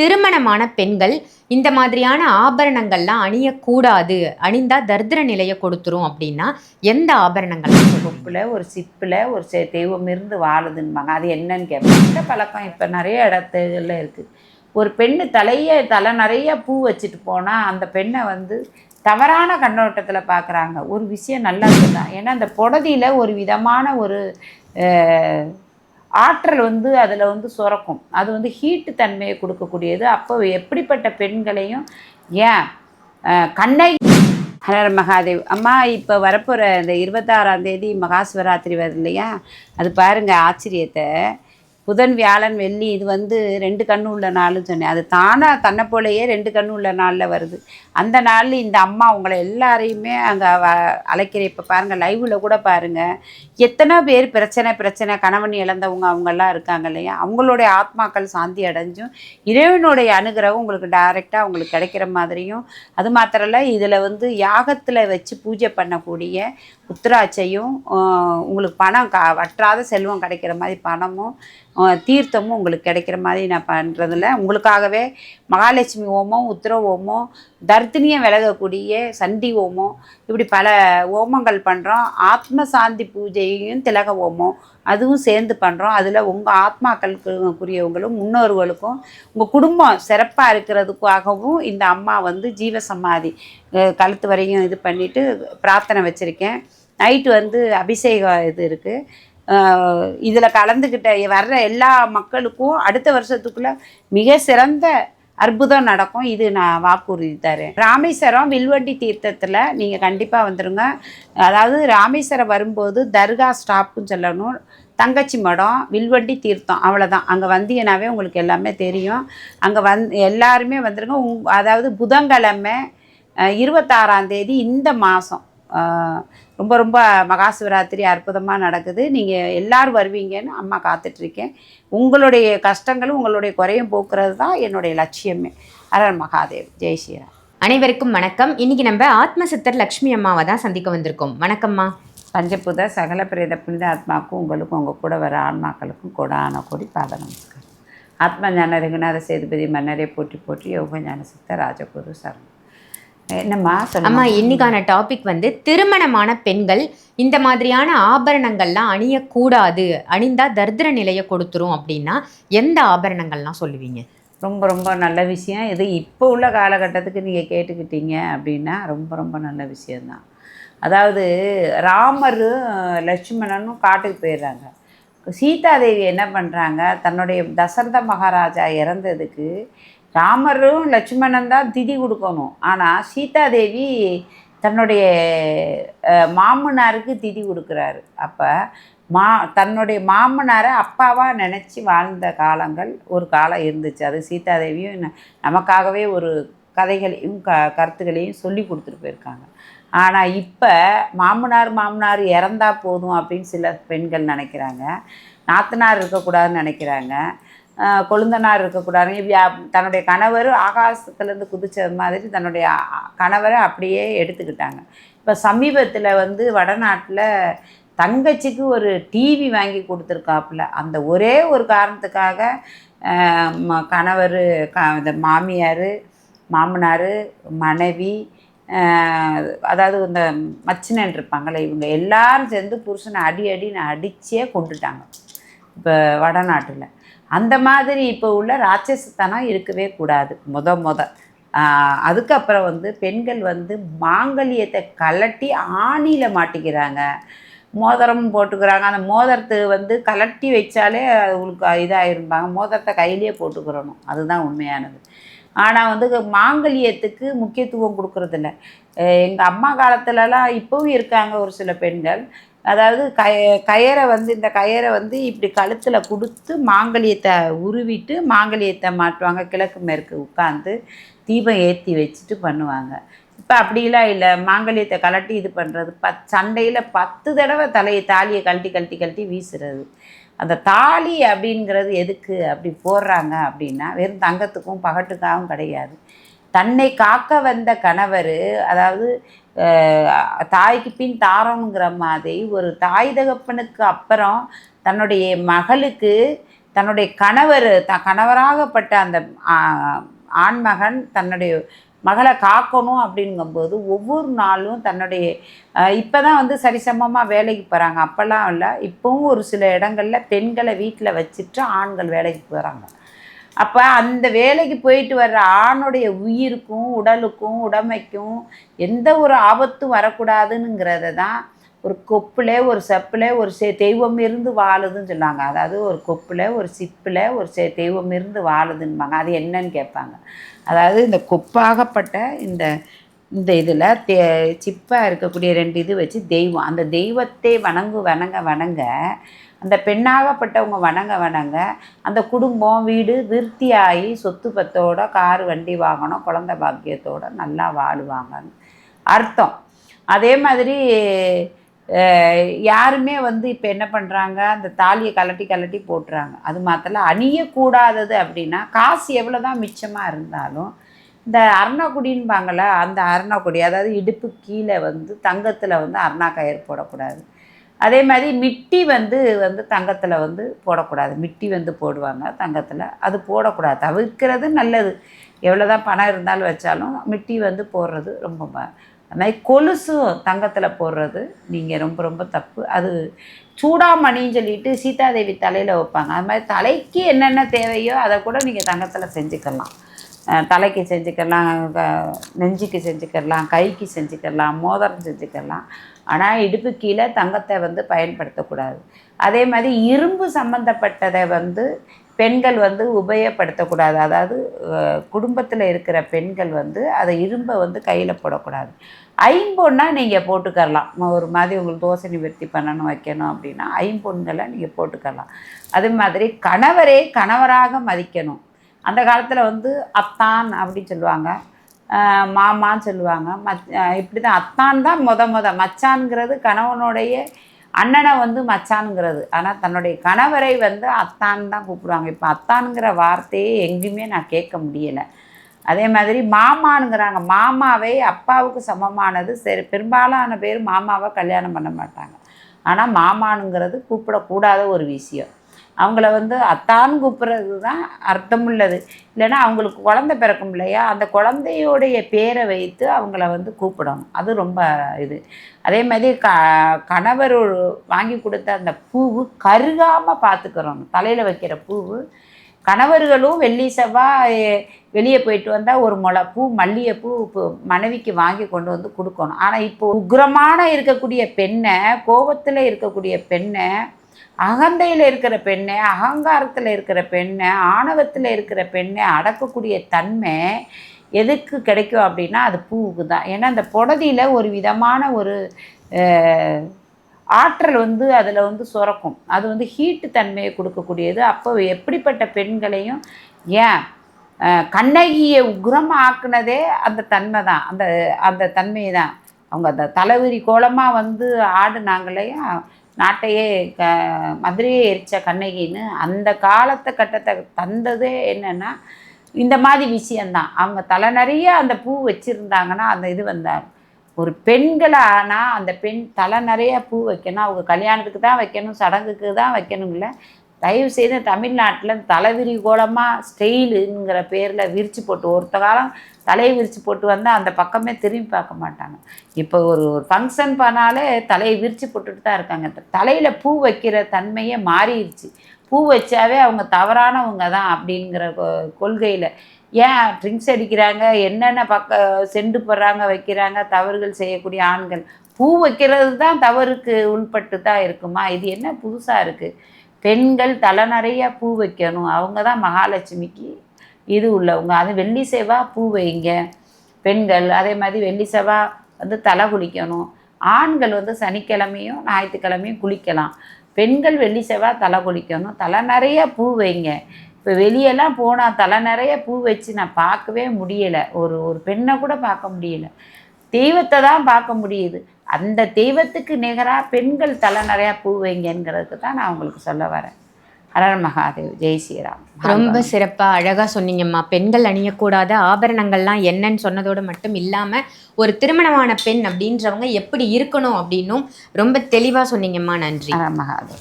திருமணமான பெண்கள் இந்த மாதிரியான ஆபரணங்கள்லாம் அணியக்கூடாது. அணிந்தா தரித்திர நிலையை கொடுத்துரும் அப்படின்னா எந்த ஆபரணங்கள்? கொப்பில் ஒரு சிப்பில் ஒரு தெய்வம் இருந்து வாழுதுன்பாங்க. அது என்னன்னு கேட்பாங்க இந்த பழக்கம் இப்போ நிறைய இடத்துல இருக்குது ஒரு பெண்ணு தலைய தலை நிறைய பூ வச்சுட்டு போனால் அந்த பெண்ணை வந்து தவறான கண்ணோட்டத்தில் பார்க்குறாங்க ஒரு விஷயம் நல்லா தான் ஏன்னா அந்த புடதியில் ஒரு விதமான ஒரு ஆற்றல் வந்து அதில் வந்து சுரக்கும். அது வந்து ஹீட்டு தன்மையை கொடுக்கக்கூடியது. அப்போ எப்படிப்பட்ட பெண்களையும் ஏன் கண்ணை ஹரர் மகாதேவ். அம்மா இப்போ வரப்போகிற இந்த இருபத்தாறாம் தேதி மகாசிவராத்திரி வருது இல்லையா? அது பாருங்கள் ஆச்சரியத்தை. புதன் வியாழன் வெள்ளி இது வந்து ரெண்டு கண்ணு உள்ள நாள்னு சொன்னேன். அது தானாக தன்னை போலேயே ரெண்டு கண்ணு உள்ள நாளில் வருது. அந்த நாளில் இந்த அம்மா உங்களை எல்லாரையுமே அங்கே அழைக்கிற இப்போ பாருங்கள் லைவில் கூட பாருங்கள் எத்தனை பேர் பிரச்சனை பிரச்சனை கணவன் இழந்தவங்க அவங்கெல்லாம் இருக்காங்க இல்லையா? அவங்களுடைய ஆத்மாக்கள் சாந்தி அடைஞ்சும் இறைவனுடைய அனுகிரகம் உங்களுக்கு டைரெக்டாக அவங்களுக்கு கிடைக்கிற மாதிரியும் அது மாத்திரம் இல்லை இதில் வந்து யாகத்தில் வச்சு பூஜை பண்ணக்கூடிய உத்திராட்சையும் உங்களுக்கு பணம் க வற்றாத செல்வம் கிடைக்கிற மாதிரி பணமும் தீர்த்தமும் உங்களுக்கு கிடைக்கிற மாதிரி நான் பண்ணுறதில்ல உங்களுக்காகவே மகாலட்சுமி ஓமம் உத்திர ஓமம் தர்த்தினியம் விலகக்கூடிய சண்டி ஓமம் இப்படி பல ஓமங்கள் பண்ணுறோம் ஆத்ம சாந்தி பூஜையும் திலக ஓமம் அதுவும் சேர்ந்து பண்ணுறோம் அதில் உங்கள் ஆத்மாக்களுக்குரியவங்களும் முன்னோர்களுக்கும் உங்கள் குடும்பம் சிறப்பாக இருக்கிறதுக்காகவும் இந்த அம்மா வந்து ஜீவசமாதி கழுத்து வரையும் இது பண்ணிவிட்டு பிரார்த்தனை வச்சுருக்கேன். நைட்டு வந்து அபிஷேகம் இது இருக்குது இதில் கலந்துக்கிட்ட வர்ற எல்லா மக்களுக்கும் அடுத்த வருஷத்துக்குள்ளே மிக சிறந்த அற்புதம் நடக்கும். இது நான் வாக்குறுதி தரேன். ராமேஸ்வரம் வில்வண்டி தீர்த்தத்தில் நீங்கள் கண்டிப்பாக வந்துடுங்க அதாவது ராமேஸ்வரம் வரும்போது தர்கா ஸ்டாப்புன்னு சொல்லணும். தங்கச்சி மடம் வில்வண்டி தீர்த்தம் அவ்வளோதான் அங்கே வந்தீங்கன்னாவே உங்களுக்கு எல்லாமே தெரியும். அங்கே வந் எல்லாருமே வந்துடுங்க உங் அதாவது புதன்கிழமை இருபத்தாறாம் தேதி இந்த மாதம் ரொம்ப ரொம்ப மகா சிவராத்திரி அற்புதமாக நடக்குது. நீங்கள் எல்லாரும் வருவீங்கன்னு அம்மா காத்துட்ருக்கேன். உங்களுடைய கஷ்டங்களும் உங்களுடைய குறையும் போக்குறது தான் என்னுடைய லட்சியமே. அரர் மகாதேவ். ஜெய் ஸ்ரீராம். அனைவருக்கும் வணக்கம். இன்னைக்கு நம்ம ஆத்ம சித்தர் லக்ஷ்மி அம்மாவை தான் சந்திக்க வந்திருக்கோம். வணக்கம்மா. பஞ்சபுத சகல பிரேத புனித ஆத்மாக்கும் உங்களுக்கும் உங்கள் கூட வர ஆன்மாக்களுக்கும் கொடான கொடி பாத நமஸ்காரம். ஆத்ம ஞான ரகுநாத சேதுபதி மன்னரை போற்றி போற்றி யோக ஞான சித்த ராஜகுரு சரணம் என்னம்மா அம்மா இன்னைக்கான டாபிக் வந்து திருமணமான பெண்கள் இந்த மாதிரியான ஆபரணங்கள்லாம் அணியக்கூடாது. அணிந்தா தரித்திர நிலையை கொடுத்துரும் அப்படின்னா எந்த ஆபரணங்கள்லாம் சொல்லுவீங்க? ரொம்ப ரொம்ப நல்ல விஷயம். இது இப்போ உள்ள காலகட்டத்துக்கு நீங்கள் கேட்டுக்கிட்டீங்க அப்படின்னா ரொம்ப ரொம்ப நல்ல விஷயந்தான் அதாவது ராமரும் லட்சுமணனும் காட்டுக்கு போயிடுறாங்க. சீதாதேவி என்ன பண்ணுறாங்க தன்னுடைய தசரத மகாராஜா இறந்ததுக்கு ராமரும் லட்சுமணன் தான் திதி கொடுக்கணும். ஆனால் சீதாதேவி தன்னுடைய மாமனாருக்கு திதி கொடுக்குறாரு. அப்போ மா தன்னுடைய மாமனாரை அப்பாவாக நினச்சி வாழ்ந்த காலங்கள் ஒரு காலம் இருந்துச்சு. அது சீதாதேவியும் நமக்காகவே ஒரு கதைகளையும் க கருத்துக்களையும் சொல்லி கொடுத்துட்டு போயிருக்காங்க. ஆனால் இப்போ மாமனார் மாமனார் இறந்தா போதும் அப்படின்னு சில பெண்கள் நினைக்கிறாங்க. நாத்தனார் இருக்கக்கூடாதுன்னு நினைக்கிறாங்க. கொழுந்தனார் இருக்கக்கூடாது தன்னுடைய கணவர் ஆகாசத்துலேருந்து குதிச்சது மாதிரி தன்னுடைய கணவரை அப்படியே எடுத்துக்கிட்டாங்க. இப்போ சமீபத்தில் வந்து வடநாட்டில் தங்கச்சிக்கு ஒரு டிவி வாங்கி கொடுத்துருக்காப்புல. அந்த ஒரே ஒரு காரணத்துக்காக ம- கணவர் க இந்த மாமியார் மாமனார் மனைவி அதாவது இந்த மச்சினன் இருப்பாங்களே இவங்க எல்லாரும் சேர்ந்து புருஷனை அடி அடி நான் அடித்தே கொண்டுட்டாங்க. இப்போ வடநாட்டில். அந்த மாதிரி இப்போ உள்ள ராட்சசத்தனம் இருக்கவே கூடாது. முத முத. அதுக்கப்புறம் வந்து பெண்கள் வந்து மாங்கல்யத்தை கலட்டி ஆணியில் மாட்டிக்கிறாங்க. மோதிரம் போட்டுக்கிறாங்க. அந்த மோதிரத்தை வந்து கலட்டி வச்சாலே அவங்களுக்கு இதாகிருப்பாங்க மோதிரத்தை கையிலேயே போட்டுக்கிறணும். அதுதான் உண்மையானது. ஆனால் வந்து மாங்கல்யத்துக்கு முக்கியத்துவம் கொடுக்குறதில்ல. எங்கள் அம்மா காலத்துலலாம் இப்போவும் இருக்காங்க ஒரு சில பெண்கள். அதாவது கய கயரை வந்து இந்த கயரை வந்து இப்படி கழுத்தில் கொடுத்து மாங்கல்யத்தை உருவிட்டு மாங்கல்யத்தை மாட்டுவாங்க. கிழக்கு மேற்கு உட்காந்து தீபம் ஏற்றி வச்சுட்டு பண்ணுவாங்க. இப்போ அப்படிலாம் இல்லை. மாங்கல்யத்தை கலட்டி இது பண்ணுறது பத் சண்டையில் பத்து தடவை தலையை தாலியை கழட்டி கழட்டி கழட்டி வீசுறது. அந்த தாலி அப்படிங்கிறது எதுக்கு அப்படி போடுறாங்க அப்படின்னா வெறும் தங்கத்துக்கும் பகட்டுக்காகவும் கிடையாது. தன்னை காக்க வந்த கணவர் அதாவது தாய்க்கு பின் தாரங்கிற மாதிரி ஒரு தாய் தகப்பனுக்கு அப்புறம் தன்னுடைய மகளுக்கு தன்னுடைய கணவர் த கணவராகப்பட்ட அந்த ஆண்மகன் தன்னுடைய மகளை காக்கணும் அப்படிங்கும்போது ஒவ்வொரு நாளும் தன்னுடைய இப்போ தான் வந்து சரிசமமாக வேலைக்கு போகிறாங்க அப்போல்லாம் இல்லை. இப்போவும் ஒரு சில இடங்களில் பெண்களை வீட்டில் வச்சுட்டு ஆண்கள் வேலைக்கு போகிறாங்க அப்போ அந்த வேலைக்கு போயிட்டு வர்ற ஆணுடைய உயிருக்கும் உடலுக்கும் உடமைக்கும் எந்த ஒரு ஆபத்தும் வரக்கூடாதுங்கிறத தான் ஒரு கொப்பில் ஒரு செப்பில் ஒரு செ தெய்வம் இருந்து வாழுதுன்னு சொல்லுவாங்க. அதாவது ஒரு கொப்பில் ஒரு சிப்பில் ஒரு செ தெய்வம் இருந்து வாழுதுன்பாங்க. அது என்னன்னு கேட்பாங்க. அதாவது இந்த கொப்பாகப்பட்ட இந்த இந்த இதில் தே சிப்பாக இருக்கக்கூடிய ரெண்டு இது வச்சு தெய்வம் அந்த தெய்வத்தை வணங்கு வணங்க வணங்க அந்த பெண்ணாகப்பட்டவங்க வணங்க வணங்க அந்த குடும்பம் வீடு விருத்தியாகி சொத்து பத்தோட கார் வண்டி வாங்கணும் குழந்தை பாக்கியத்தோட நல்லா வாழ்வாங்க அர்த்தம். அதே மாதிரி யாருமே வந்து இப்போ என்ன பண்ணுறாங்க அந்த தாலியை கலட்டி கலட்டி போட்டுறாங்க. அது மாத்திரம் அணியக்கூடாதது அப்படின்னா காசு எவ்வளோ தான் மிச்சமாக இருந்தாலும் இந்த அருணாக்குடின்பாங்கள அந்த அருணாக்குடி அதாவது இடுப்பு கீழே வந்து தங்கத்தில் வந்து அருணா கயிறு போடக்கூடாது. அதே மாதிரி மிட்டி வந்து வந்து தங்கத்தில் வந்து போடக்கூடாது. மிட்டி வந்து போடுவாங்க தங்கத்தில். அது போடக்கூடாது. தவிர்க்கிறது நல்லது. எவ்வளோ தான் பணம் இருந்தாலும் வச்சாலும் மிட்டி வந்து போடுறது ரொம்ப அது மாதிரி கொலுசும் தங்கத்தில் போடுறது நீங்கள் ரொம்ப ரொம்ப தப்பு. அது சூடாமணின்னு சொல்லிட்டு சீதாதேவி தலையில் வைப்பாங்க. அது மாதிரி தலைக்கு என்னென்ன தேவையோ அதை கூட நீங்கள் தங்கத்தில் செஞ்சுக்கலாம். தலைக்கு செஞ்சுக்கலாம் நெஞ்சுக்கு செஞ்சுக்கலாம் கைக்கு செஞ்சுக்கலாம் மோதிரம் செஞ்சுக்கலாம். ஆனால் இடுப்பு கீழே தங்கத்தை வந்து பயன்படுத்தக்கூடாது. அதே மாதிரி இரும்பு சம்மந்தப்பட்டதை வந்து பெண்கள் வந்து உபயோகப்படுத்தக்கூடாது. அதாவது குடும்பத்தில் இருக்கிற பெண்கள் வந்து அதை இரும்பை வந்து கையில் போடக்கூடாது. ஐம்பொன்னா நீங்கள் போட்டுக்கரலாம் ஒரு மாதிரி உங்களுக்கு தோசை நிவர்த்தி பண்ணணும் வைக்கணும் அப்படின்னா ஐம்பொன்களை நீங்கள் போட்டுக்கலாம் அது மாதிரி கணவரே கணவராக மதிக்கணும். அந்த காலத்தில் வந்து அத்தான் அப்படின்னு சொல்லுவாங்க. மாமான்னு சொல்லுவாங்க. மச் இப்படி தான் அத்தான் தான் முத முத. மச்சான்ங்கிறது கணவனுடைய அண்ணனை வந்து மச்சானுங்கிறது. ஆனால் தன்னுடைய கணவரை வந்து அத்தான் தான் கூப்பிடுவாங்க. இப்போ அத்தானுங்கிற வார்த்தையே எங்கேயுமே நான் கேட்க முடியலை. அதே மாதிரி மாமானுங்கிறாங்க மாமாவை அப்பாவுக்கு சமமானது. சரி பெரும்பாலான பேர் மாமாவை கல்யாணம் பண்ண மாட்டாங்க. ஆனால் மாமானுங்கிறது கூப்பிடக்கூடாத ஒரு விஷயம். அவங்கள வந்து அத்தான்னு கூப்பிட்றது தான் அர்த்தமுள்ளது. இல்லைன்னா அவங்களுக்கு குழந்தை பிறக்கும் இல்லையா? அந்த குழந்தையோடைய பேரை வைத்து அவங்கள வந்து கூப்பிடணும். அது ரொம்ப இது. அதே மாதிரி க கணவர் வாங்கி கொடுத்த அந்த பூவு கருகாமல் பார்த்துக்கிறோம். தலையில் வைக்கிற பூவு. கணவர்களும் வெள்ளி செவ்வாய் வெளியே போயிட்டு வந்தால் ஒரு முளை பூ மல்லிகைப்பூ இப்போ மனைவிக்கு வாங்கி கொண்டு வந்து கொடுக்கணும். ஆனால் இப்போ உக்ரமான இருக்கக்கூடிய பெண்ணை கோபத்தில் இருக்கக்கூடிய பெண்ணை அகந்தையில் இருக்கிற பெண்ணை அகங்காரத்தில் இருக்கிற பெண்ணை ஆணவத்தில் இருக்கிற பெண்ணை அடக்கக்கூடிய தன்மை எதுக்கு கிடைக்கும் அப்படின்னா அது பூவுக்கு தான். ஏன்னா அந்த புடதியில் ஒரு விதமான ஒரு ஆற்றல் வந்து அதில் வந்து சுரக்கும். அது வந்து ஹீட்டு தன்மையை கொடுக்கக்கூடியது. அப்போ எப்படிப்பட்ட பெண்களையும் ஏன் கண்ணகியை உக்ரம் ஆக்குனதே அந்த தன்மை தான். அந்த அந்த தன்மை தான். அவங்க அந்த தலைவிரி கோலமாக வந்து ஆடுனாங்களையா நாட்டையே க மதுரையே எரிச்ச கண்ணகின்னு அந்த காலத்தை கட்டத்தை தந்ததே என்னென்னா இந்த மாதிரி விஷயந்தான் அவங்க தலை நிறைய அந்த பூ வச்சுருந்தாங்கன்னா அந்த இது வந்தார். ஒரு பெண்களை ஆனால் அந்த பெண் தலை நிறைய பூ வைக்கணும். அவங்க கல்யாணத்துக்கு தான் வைக்கணும் சடங்குக்கு தான் வைக்கணும் தயவுசெய்து தமிழ்நாட்டில் தலைவிரி கோலமாக ஸ்டெயிலுங்கிற பேரில் விரித்து போட்டு ஒருத்த காலம் தலையை விரித்து போட்டு வந்தால் அந்த பக்கமே திரும்பி பார்க்க மாட்டாங்க. இப்போ ஒரு ஒரு ஃபங்க்ஷன் பண்ணாலே தலையை விரித்து போட்டுட்டு தான் இருக்காங்க. தலையில் பூ வைக்கிற தன்மையே மாறிடுச்சு. பூ வச்சாவே அவங்க தவறானவங்க தான் அப்படிங்கிற கொள்கையில். ஏன் ட்ரிங்க்ஸ் அடிக்கிறாங்க? என்னென்ன பக்க செண்டு போடுறாங்க வைக்கிறாங்க தவறுகள் செய்யக்கூடிய ஆண்கள்? பூ வைக்கிறது தான் தவறுக்கு உள்பட்டு தான் இருக்குமா? இது என்ன புதுசாக இருக்குது பெண்கள் தலை நிறைய பூ வைக்கணும். அவங்க தான் மகாலட்சுமிக்கு இது உள்ளவங்க. அது வெள்ளி செவ்வாய் பூ வைங்க. பெண்கள் அதே மாதிரி வெள்ளி செவ்வாய் வந்து தலை குளிக்கணும். ஆண்கள் வந்து சனிக்கிழமையும் ஞாயிற்றுக்கிழமையும் குளிக்கலாம். பெண்கள் வெள்ளி செவ்வாய் தலை குளிக்கணும். தலை நிறைய பூ வைங்க. இப்போ வெளியெல்லாம் போனால் தலை நிறைய பூ வச்சு நான் பார்க்கவே முடியலை. ஒரு ஒரு பெண்ணை கூட பார்க்க முடியல. தெய்வத்தை தான் பார்க்க முடியுது. அந்த தெய்வத்துக்கு நிகராக பெண்கள் தலை நிறையா பூ வைங்கங்கிறதுக்கு தான் நான் உங்களுக்கு சொல்ல வரேன். ஹரர் மகாதேவ். ஜெய் ஸ்ரீராம். ரொம்ப சிறப்பா அழகா சொன்னீங்கம்மா. பெண்கள் அணியக்கூடாத ஆபரணங்கள்லாம் என்னன்னு சொன்னதோடு மட்டும் இல்லாம ஒரு திருமணமான பெண் அப்படின்றவங்க எப்படி இருக்கணும் அப்படின்னும் ரொம்ப தெளிவா சொன்னீங்கம்மா. நன்றி. ஹரர் மகாதேவ்.